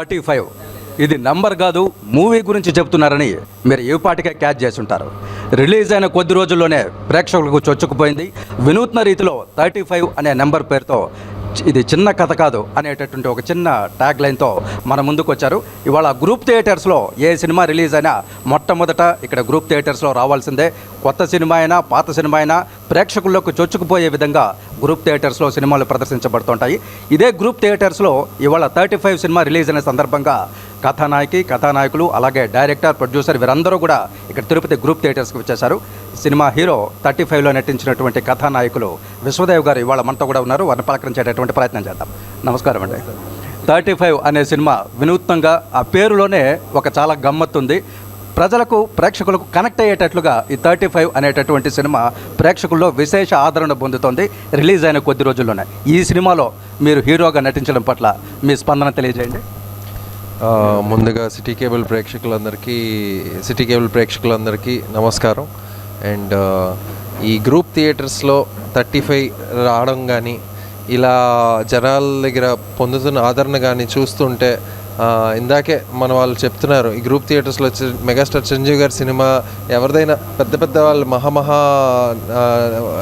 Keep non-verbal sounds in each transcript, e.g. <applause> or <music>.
Thirty five. ఇది number కాదు movie గురించి చెప్తున్నారని మీరు ఏ పాటికే క్యాచ్ చేసి ఉంటారు రిలీజ్ అయిన కొద్ది రోజుల్లోనే ప్రేక్షకులకు చొచ్చుకుపోయింది. వినూత్న రీతిలో థర్టీ ఫైవ్ అనే నెంబర్ పేరుతో ఇది చిన్న కథ కాదు అనేటటువంటి ఒక చిన్న ట్యాగ్ లైన్తో మన ముందుకు వచ్చారు ఇవాళ గ్రూప్ థియేటర్స్లో ఏ సినిమా రిలీజ్ అయినా మొట్టమొదట ఇక్కడ గ్రూప్ థియేటర్స్లో రావాల్సిందే. కొత్త సినిమా అయినా పాత సినిమా అయినా ప్రేక్షకుల్లోకి చొచ్చుకుపోయే విధంగా గ్రూప్ థియేటర్స్లో సినిమాలు ప్రదర్శించబడుతుంటాయి. ఇదే గ్రూప్ థియేటర్స్లో ఇవాళ థర్టీ ఫైవ్ సినిమా రిలీజ్ అయిన సందర్భంగా కథానాయకి కథానాయకులు అలాగే డైరెక్టర్ ప్రొడ్యూసర్ వీరందరూ కూడా ఇక్కడ తిరుపతి గ్రూప్ థియేటర్స్కి వచ్చేశారు. సినిమా హీరో థర్టీ ఫైవ్లో నటించినటువంటి కథానాయకులు విశ్వదేవ్ గారు ఇవాళ మనతో కూడా ఉన్నారు. వారిని పలకరించేటటువంటి ప్రయత్నం చేద్దాం. నమస్కారం అండి. థర్టీ ఫైవ్ అనే సినిమా వినూత్నంగా ఆ పేరులోనే ఒక చాలా గమ్మత్తుంది ప్రజలకు ప్రేక్షకులకు కనెక్ట్ అయ్యేటట్లుగా ఈ థర్టీ ఫైవ్ అనేటటువంటి సినిమా ప్రేక్షకుల్లో విశేష ఆదరణ పొందుతోంది. రిలీజ్ అయిన కొద్ది రోజుల్లోనే. ఈ సినిమాలో మీరు హీరోగా నటించడం పట్ల మీ స్పందన తెలియజేయండి. ముందుగా సిటీ కేబుల్ ప్రేక్షకులందరికీ సిటీ కేబుల్ ప్రేక్షకులందరికీ నమస్కారం. అండ్ ఈ గ్రూప్ థియేటర్స్లో థర్టీ ఫైవ్ రావడం కానీ ఇలా జనాల దగ్గర పొందుతున్న ఆదరణ కానీ చూస్తుంటే ఇందాకే మన వాళ్ళు చెప్తున్నారు ఈ గ్రూప్ థియేటర్స్లో వచ్చి మెగాస్టార్ చిరంజీవి గారి సినిమా ఎవరిదైనా పెద్ద పెద్ద వాళ్ళు మహామహా ఆ,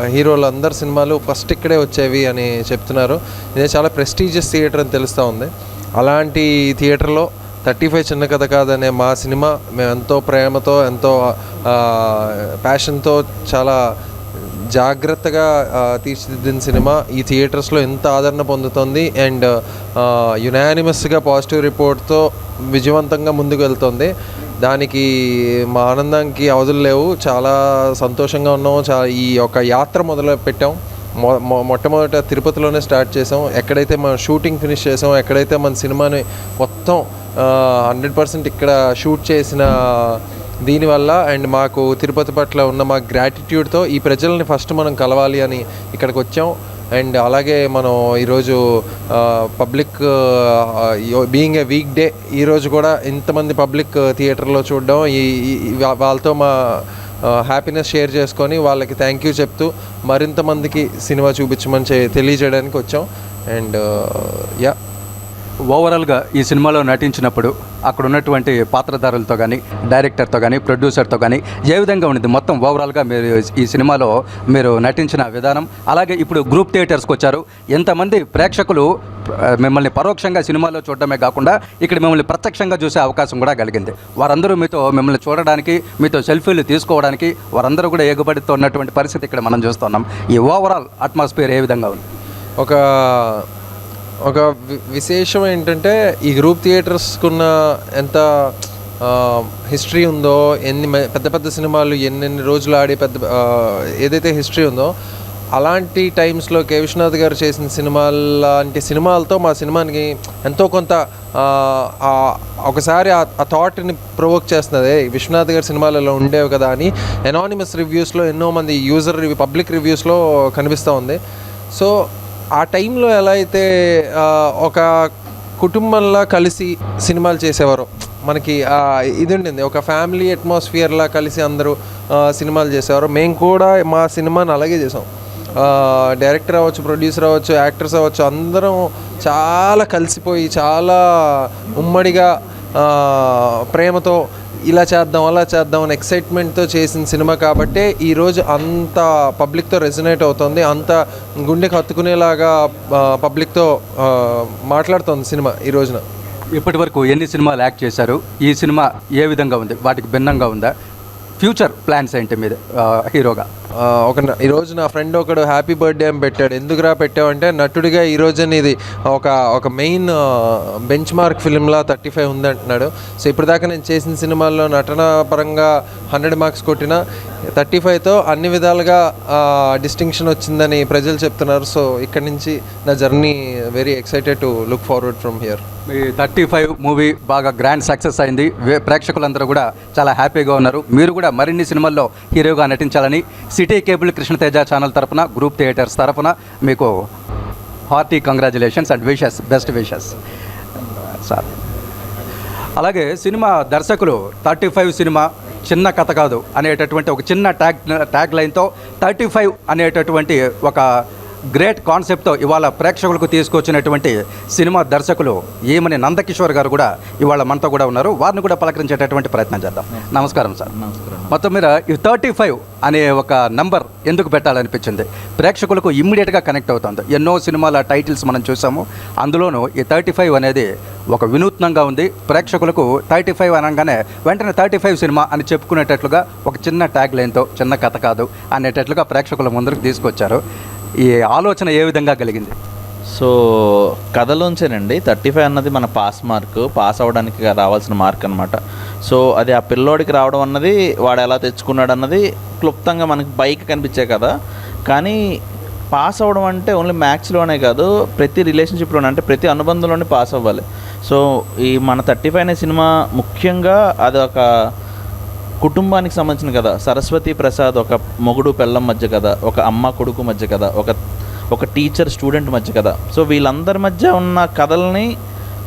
హీరోలు అందరి సినిమాలు ఫస్ట్ ఇక్కడే వచ్చేవి అని చెప్తున్నారు. ఇదే చాలా ప్రెస్టీజియస్ థియేటర్ అని తెలుస్తూ ఉంది. అలాంటి థియేటర్లో థర్టీ ఫైవ్ చిన్న కథ కాదనే మా సినిమా మేము ఎంతో ప్రేమతో ఎంతో ప్యాషన్తో చాలా జాగ్రత్తగా తీర్చిదిద్దిన సినిమా. ఈ థియేటర్స్లో ఎంత ఆదరణ పొందుతుంది అండ్ యునానిమస్గా పాజిటివ్ రిపోర్ట్తో విజయవంతంగా ముందుకు వెళ్తుంది దానికి మా ఆనందానికి అవధులు లేవు. చాలా సంతోషంగా ఉన్నాము. చా ఈ యొక్క యాత్ర మొదలు పెట్టాం మొట్టమొదట తిరుపతిలోనే స్టార్ట్ చేసాం. ఎక్కడైతే మనం షూటింగ్ ఫినిష్ చేసాం ఎక్కడైతే మన సినిమాని మొత్తం హండ్రెడ్ పర్సెంట్ ఇక్కడ షూట్ చేసిన దీనివల్ల అండ్ మాకు తిరుపతి పట్ల ఉన్న మా గ్రాటిట్యూడ్తో ఈ ప్రజల్ని ఫస్ట్ మనం కలవాలి అని ఇక్కడికి వచ్చాం. అండ్ అలాగే మనం ఈరోజు public being a weekday ఈరోజు కూడా ఇంతమంది పబ్లిక్ థియేటర్లో చూడడం. ఈ వాళ్ళతో మా హ్యాపీనెస్ షేర్ చేసుకొని వాళ్ళకి థ్యాంక్ యూ చెప్తూ మరింత మందికి సినిమా చూపించమని తెలియజేయడానికి వచ్చాం. అండ్ యా uh, ఓవరాల్గా ఈ సినిమాలో నటించినప్పుడు అక్కడ ఉన్నటువంటి పాత్రధారులతో కానీ డైరెక్టర్తో కానీ ప్రొడ్యూసర్తో కానీ ఏ విధంగా ఉండింది మొత్తం ఓవరాల్గా మీరు ఈ సినిమాలో మీరు నటించిన విధానం అలాగే ఇప్పుడు గ్రూప్ థియేటర్స్కి వచ్చారు. ఎంతమంది ప్రేక్షకులు మిమ్మల్ని పరోక్షంగా సినిమాలో చూడడమే కాకుండా ఇక్కడ మిమ్మల్ని ప్రత్యక్షంగా చూసే అవకాశం కూడా కలిగింది. వారందరూ మీతో మిమ్మల్ని చూడడానికి మీతో సెల్ఫీలు తీసుకోవడానికి వారందరూ కూడా ఎగుబడితో ఉన్నటువంటి పరిస్థితి ఇక్కడ మనం చూస్తున్నాం. ఈ ఓవరాల్ అట్మాస్ఫియర్ ఏ విధంగా ఉంది? ఒక ఒక విశేషం ఏంటంటే ఈ గ్రూప్ థియేటర్స్కున్న ఎంత హిస్టరీ ఉందో ఎన్ని మ- పెద్ద పెద్ద సినిమాలు ఎన్నెన్ని రోజులు ఆడే పెద్ద ఏదైతే హిస్టరీ ఉందో అలాంటి టైమ్స్లో కే. విశ్వనాథ్ గారు చేసిన సినిమాలాంటి సినిమాలతో మా సినిమానికి ఎంతో కొంత ఒకసారి ఆ- థాట్ని ప్రొవోక్ చేస్తున్నది. విశ్వనాథ్ గారి సినిమాలలో ఉండేవి కదా అని ఎనానిమస్ రివ్యూస్లో ఎన్నో మంది యూజర్ రివ్యూ పబ్లిక్ రివ్యూస్లో కనిపిస్తూ ఉంది. సో ఆ టైంలో ఎలా అయితే ఒక కుటుంబంలా కలిసి సినిమాలు చేసేవారు మనకి ఇది ఉండింది. ఒక ఫ్యామిలీ అట్మాస్ఫియర్లా కలిసి అందరూ సినిమాలు చేసేవారు మేము కూడా మా సినిమాని అలాగే చేసాం. డైరెక్టర్ అవ్వచ్చు ప్రొడ్యూసర్ అవ్వచ్చు యాక్టర్స్ అవ్వచ్చు అందరం చాలా కలిసిపోయి చాలా ఉమ్మడిగా ప్రేమతో ఇలా చేద్దాం అలా చేద్దాం అని ఎక్సైట్మెంట్తో చేసిన సినిమా కాబట్టే ఈరోజు అంత పబ్లిక్తో రెసినేట్ అవుతుంది అంత గుండెకి హత్తుకునేలాగా పబ్లిక్తో మాట్లాడుతుంది సినిమా ఈ రోజున. ఇప్పటి వరకు ఎన్ని సినిమాలు యాక్ట్ చేశారు ఈ సినిమా ఏ విధంగా ఉంది వాటికి భిన్నంగా ఉందా? ఫ్యూచర్ ప్లాన్స్ ఏంటి మీద హీరోగా? ఒక ఈరోజు నా ఫ్రెండ్ ఒకడు హ్యాపీ బర్త్డే అని పెట్టాడు. ఎందుకురా పెట్టావంటే నటుడిగా ఈరోజు అనేది ఇది ఒక ఒక మెయిన్ బెంచ్ మార్క్ ఫిలింలా థర్టీ ఫైవ్ ఉంది అంటున్నాడు. సో ఇప్పటిదాకా నేను చేసిన సినిమాల్లో నటన పరంగా హండ్రెడ్ మార్క్స్ కొట్టిన థర్టీ ఫైవ్తో అన్ని విధాలుగా డిస్టింక్షన్ వచ్చిందని ప్రజలు చెప్తున్నారు. సో ఇక్కడ నుంచి నా journey very excited to look forward from here me thirty five movie బాగా గ్రాండ్ సక్సెస్ అయింది. ప్రేక్షకులందరూ కూడా చాలా హ్యాపీగా ఉన్నారు. మీరు కూడా మరిన్ని సినిమాల్లో హీరోగా నటించాలని సిటీ కేబుల్ కృష్ణతేజ ఛానల్ తరపున గ్రూప్ థియేటర్స్ తరఫున మీకు hearty congratulations and wishes best wishes. Sir. అలాగే సినిమా దర్శకులు థర్టీ ఫైవ్ సినిమా చిన్న కథ కాదు అనేటటువంటి ఒక చిన్న ట్యాగ్ ట్యాగ్ లైన్తో థర్టీ ఫైవ్ అనేటటువంటి ఒక గ్రేట్ కాన్సెప్ట్తో ఇవాళ ప్రేక్షకులకు తీసుకొచ్చినటువంటి సినిమా దర్శకులు ఈమని నందకిషోర్ గారు కూడా ఇవాళ మనతో కూడా ఉన్నారు. వారిని కూడా పలకరించేటటువంటి ప్రయత్నం చేద్దాం. నమస్కారం సార్. మొత్తం మీద ఈ థర్టీ ఫైవ్ అనే ఒక నంబర్ ఎందుకు పెట్టాలనిపించింది? ప్రేక్షకులకు ఇమ్మీడియట్గా కనెక్ట్ అవుతుంది. ఎన్నో సినిమాల టైటిల్స్ మనం చూసాము. అందులోనూ ఈ థర్టీ ఫైవ్ అనేది ఒక వినూత్నంగా ఉంది. ప్రేక్షకులకు థర్టీ ఫైవ్ అనగానే వెంటనే థర్టీ ఫైవ్ సినిమా అని చెప్పుకునేటట్లుగా ఒక చిన్న ట్యాగ్ లైన్తో చిన్న కథ కాదు అనేటట్లుగా ప్రేక్షకుల ముందరకు తీసుకొచ్చారు. ఈ ఆలోచన ఏ విధంగా కలిగింది? సో కథలోంచేనండి థర్టీ ఫైవ్ అన్నది మన పాస్ మార్క్ పాస్ అవ్వడానికి రావాల్సిన మార్క్ అనమాట సో అది ఆ పిల్లోడికి రావడం అన్నది వాడు ఎలా తెచ్చుకున్నాడు అన్నది క్లుప్తంగా మనకి బైక్ కనిపించే కదా కానీ పాస్ అవ్వడం అంటే ఓన్లీ మ్యాథ్స్లోనే కాదు ప్రతి రిలేషన్షిప్లోనే అంటే ప్రతి అనుబంధంలోనే పాస్ అవ్వాలి. సో ఈ మన థర్టీ ఫైవ్ అనే సినిమా ముఖ్యంగా అది ఒక కుటుంబానికి సంబంధించిన కథ. సరస్వతి ప్రసాద్ ఒక మొగుడు పెళ్ళం మధ్య కథ ఒక అమ్మ కొడుకు మధ్య కథ ఒక ఒక టీచర్ స్టూడెంట్ మధ్య కథ. సో వీళ్ళందరి మధ్య ఉన్న కథల్ని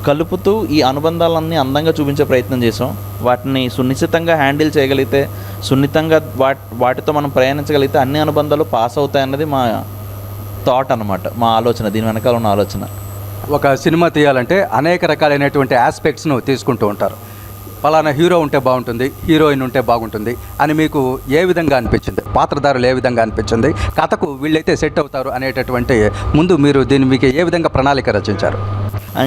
కలుపుతూ ఈ అనుబంధాలన్నీ అందంగా చూపించే ప్రయత్నం చేసాం. వాటిని సునిశ్చితంగా హ్యాండిల్ చేయగలిగితే సున్నితంగా వాటి వాటితో మనం ప్రయాణించగలిగితే అన్ని అనుబంధాలు పాస్ అవుతాయన్నది మా థాట్ అనమాట మా ఆలోచన దీని వెనకాల ఉన్న ఆలోచన. ఒక సినిమా తీయాలంటే అనేక రకాలైనటువంటి ఆస్పెక్ట్స్ను తీసుకుంటూ ఉంటారు. పలానా హీరో ఉంటే బాగుంటుంది హీరోయిన్ ఉంటే బాగుంటుంది అని మీకు ఏ విధంగా అనిపించింది? పాత్రధారులు ఏ విధంగా అనిపించింది? కథకు వీళ్ళైతే సెట్ అవుతారు అనేటటువంటి ముందు మీరు దీన్ని మీకు ఏ విధంగా ప్రణాళిక రచించారు?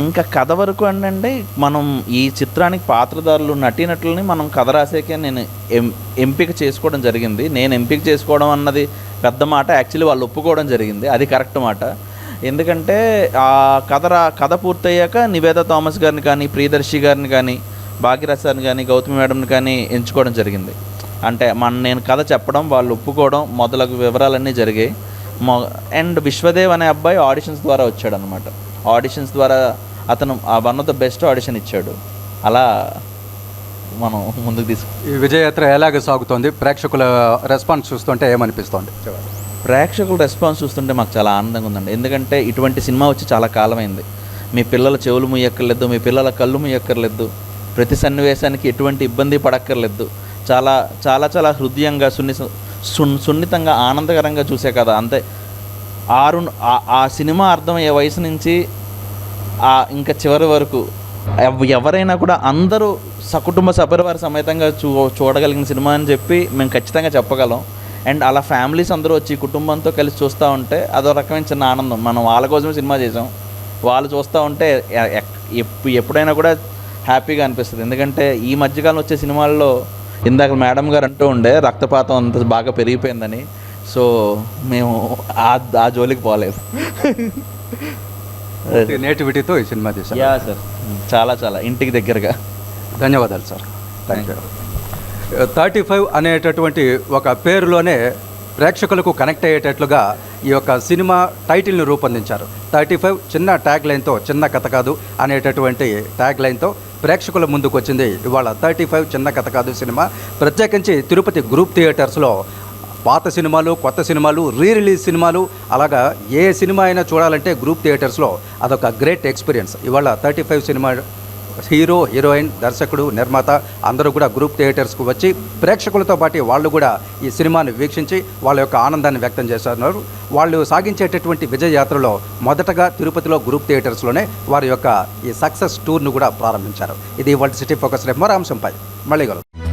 ఇంకా కథ వరకు అంటే మనం ఈ చిత్రానికి పాత్రధారులు నటీనటులని మనం కథ రాసేకే నేను ఎం ఎంపిక చేసుకోవడం జరిగింది. నేను ఎంపిక చేసుకోవడం అన్నది పెద్ద మాట యాక్చువల్లీ వాళ్ళు ఒప్పుకోవడం జరిగింది. అది కరెక్ట్ మాట. ఎందుకంటే ఆ కథ రా కథ పూర్తయ్యాక నివేద థామస్ గారిని కానీ ప్రియదర్శి గారిని కానీ భాగ్యరాజ్ సార్ని కానీ గౌతమి మేడంని కానీ ఎంచుకోవడం జరిగింది. అంటే మన నేను కథ చెప్పడం వాళ్ళు ఒప్పుకోవడం మొదలగు వివరాలన్నీ జరిగాయి. మొ అండ్ విశ్వదేవ్ అనే అబ్బాయి ఆడిషన్స్ ద్వారా వచ్చాడు అనమాట ఆడిషన్స్ ద్వారా అతను one of the best audition ఇచ్చాడు. అలా మనం ముందుకు తీసుకు ఈ విజయయాత్ర ఎలాగ సాగుతోంది? ప్రేక్షకుల రెస్పాన్స్ చూస్తుంటే ఏమనిపిస్తోంది? ప్రేక్షకుల రెస్పాన్స్ చూస్తుంటే మాకు చాలా ఆనందంగా ఉందండి. ఎందుకంటే ఇటువంటి సినిమా వచ్చి చాలా కాలమైంది. మీ పిల్లల చెవులు ముయ్యక్కర్లేదు మీ పిల్లల కళ్ళు ముయ్యక్కర్లేదు. ప్రతి సన్నివేశానికి ఎటువంటి ఇబ్బంది పడక్కర్లేదు. చాలా చాలా చాలా హృదయంగా సున్ని సున్నితంగా ఆనందకరంగా చూసే కదా అంతే. ఆరు ఆ- ఆ సినిమా అర్థమయ్యే వయసు నుంచి ఆ ఇంకా చివరి వరకు ఎవరైనా కూడా అందరూ సకుటుంబ సపరివార సమేతంగా చూ చూడగలిగిన సినిమా అని చెప్పి మేము ఖచ్చితంగా చెప్పగలం. అండ్ అలా ఫ్యామిలీస్ అందరూ వచ్చి కుటుంబంతో కలిసి చూస్తూ ఉంటే అదో రకమైన చిన్న ఆనందం. మనం వాళ్ళ కోసమే సినిమా చేసాం. వాళ్ళు చూస్తూ ఉంటే ఎప్పుడైనా కూడా హ్యాపీగా అనిపిస్తుంది. ఎందుకంటే ఈ మధ్యకాలం వచ్చే సినిమాల్లో ఇందాక మేడం గారు అంటూ ఉండే రక్తపాతం అంత బాగా పెరిగిపోయిందని. సో మేము ఆ ఆ జోలికి పోలేదు. <laughs> నేటివిటీతో ఈ సినిమా తీశారు. Yeah sir. చాలా చాలా. ఇంటికి దగ్గరగా. ధన్యవాదాలు sir. Thank you thirty five అనేటటువంటి ఒక పేరులోనే ప్రేక్షకులకు కనెక్ట్ అయ్యేటట్లుగా ఈ యొక్క సినిమా టైటిల్ని రూపొందించారు. థర్టీ ఫైవ్ చిన్న ట్యాగ్ లైన్తో చిన్న కథ కాదు అనేటటువంటి ట్యాగ్ లైన్తో ప్రేక్షకుల ముందుకు వచ్చింది ఇవాళ థర్టీ ఫైవ్ చిన్న కథ కాదు సినిమా. ప్రత్యేకించి తిరుపతి గ్రూప్ థియేటర్స్లో పాత సినిమాలు కొత్త సినిమాలు రీ రిలీజ్ సినిమాలు అలాగా ఏ సినిమా అయినా చూడాలంటే గ్రూప్ థియేటర్స్లో అదొక గ్రేట్ ఎక్స్పీరియన్స్ ఇవాళ thirty five cinema hero heroine దర్శకుడు నిర్మాత అందరూ కూడా గ్రూప్ థియేటర్స్కు వచ్చి ప్రేక్షకులతో పాటు వాళ్ళు కూడా ఈ సినిమాని వీక్షించి వాళ్ళ యొక్క ఆనందాన్ని వ్యక్తం చేస్తున్నారు. వాళ్ళు సాగించేటటువంటి విజయ యాత్రలో మొదటగా తిరుపతిలో గ్రూప్ థియేటర్స్లోనే వారి యొక్క ఈ సక్సెస్ టూర్ను కూడా ప్రారంభించారు. ఇది వరల్డ్ సిటీ ఫోకస్ రేపు మరో అంశంపై. మళ్ళీ కలుద్దాం.